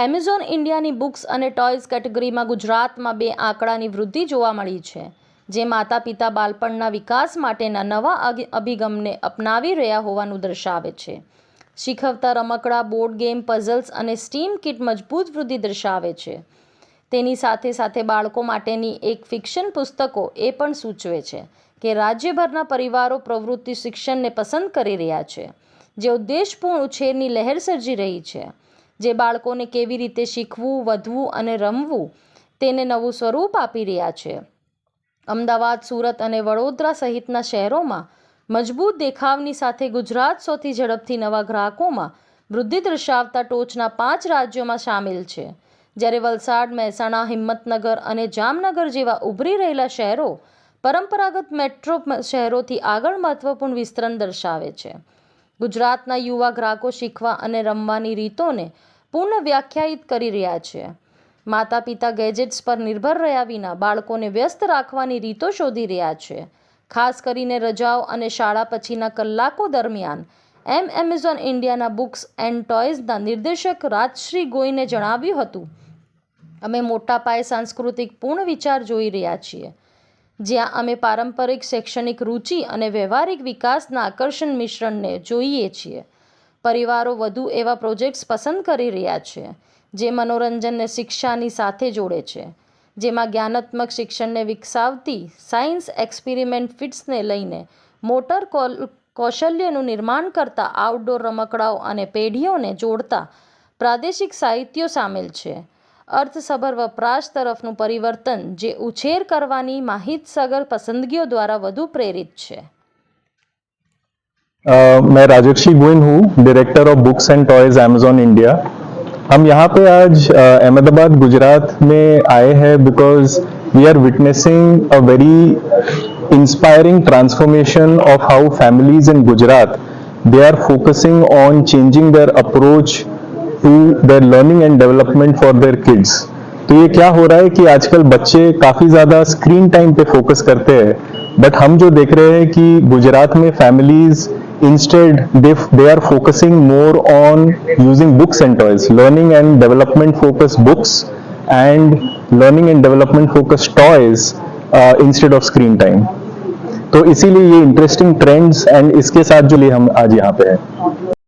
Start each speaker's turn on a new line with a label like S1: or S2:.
S1: Amazon ઇન્ડિયાની books અને toys કેટેગરીમાં ગુજરાતમાં બે આંકડાની વૃદ્ધિ જોવા મળી છે, જે માતા પિતા બાળપણના વિકાસ માટેના નવા અભિગમને અપનાવી રહ્યા હોવાનું દર્શાવે છે. શીખવતા રમકડા, બોર્ડ ગેમ, પઝલ્સ અને સ્ટીમ કિટ મજબૂત વૃદ્ધિ દર્શાવે છે. તેની સાથે સાથે બાળકો માટેની એક ફિક્શન પુસ્તકો એ પણ સૂચવે છે કે રાજ્યભરના પરિવારો પ્રવૃત્તિ શિક્ષણને પસંદ કરી રહ્યા છે, જે ઉદ્દેશપૂર્ણ ઉછેરની લહેર સર્જી રહી છે. જે બાળકોને કેવી રીતે શીખવું, વધવું અને રમવું તેને નવું સ્વરૂપ આપી રહ્યા છે. અમદાવાદ, સુરત અને વડોદરા સહિતના શહેરોમાં મજબૂત દેખાવની સાથે ગુજરાત સૌથી ઝડપથી નવા ગ્રાહકોમાં વૃદ્ધિ દર્શાવતા ટોચના પાંચ રાજ્યોમાં સામેલ છે. જ્યારે વલસાડ, મહેસાણા, હિંમતનગર અને જામનગર જેવા ઉભરી રહેલા શહેરો પરંપરાગત મેટ્રો શહેરોથી આગળ મહત્વપૂર્ણ વિસ્તરણ દર્શાવે છે. ગુજરાતના યુવા ગ્રાહકો શીખવા અને રમવાની રીતોને પૂર્ણ વ્યાખ્યાયિત કરી રહ્યા છે. માતા પિતા ગેજેટ્સ પર નિર્ભર રહ્યા વિના બાળકોને વ્યસ્ત રાખવાની રીતો શોધી રહ્યા છે. ખાસ કરીને રજાઓ અને શાળા પછીના કલાકો દરમિયાન, એમ એમેઝોન ઇન્ડિયાના બુક્સ એન્ડ ટોયઝના નિર્દેશક રાજશ્રી ગોઈને જણાવ્યું હતું, અમે મોટા પાયે સાંસ્કૃતિક પૂર્ણ વિચાર જોઈ રહ્યા છીએ. જ્યાં અમે પારંપરિક, શૈક્ષણિક રુચિ અને વ્યવહારિક વિકાસના આકર્ષણ મિશ્રણને જોઈએ છીએ. પરિવારો વધુ એવા પ્રોજેક્ટ્સ પસંદ કરી રહ્યા છે, જે મનોરંજનને શિક્ષાની સાથે જોડે છે. જેમાં જ્ઞાનાત્મક શિક્ષણને વિકસાવતી સાયન્સ એક્સપેરિમેન્ટ ફિટ્સને લઈને મોટર કૌશલ્યનું નિર્માણ કરતા આઉટડોર રમકડાઓ અને પેઢીઓને જોડતા પ્રાદેશિક સાહિત્યો સામેલ છે. અર્થસભર વપરાશ તરફનું પરિવર્તન જે ઉછેર કરવાની માહિતસગર પસંદગીઓ દ્વારા વધુ પ્રેરિત છે.
S2: मैं राजर्षि गोइन हूँ director of books and toys Amazon India हम यहाँ पे आज अहमदाबाद, गुजरात में आए हैं because we are witnessing a very inspiring transformation of how families in Gujarat they are focusing on changing their approach to their learning and development for their kids तो ये क्या हो रहा है कि आजकल बच्चे काफ़ी ज़्यादा स्क्रीन टाइम पे फोकस करते हैं बट हम जो देख रहे हैं कि गुजरात में families instead they they are focusing more on using books and toys learning and development focused books and learning and development focused toys uh, instead of screen time तो इसीलिए ये इंटरेस्टिंग ट्रेंड्स एंड इसके साथ जो लिए हम आज यहाँ पे हैं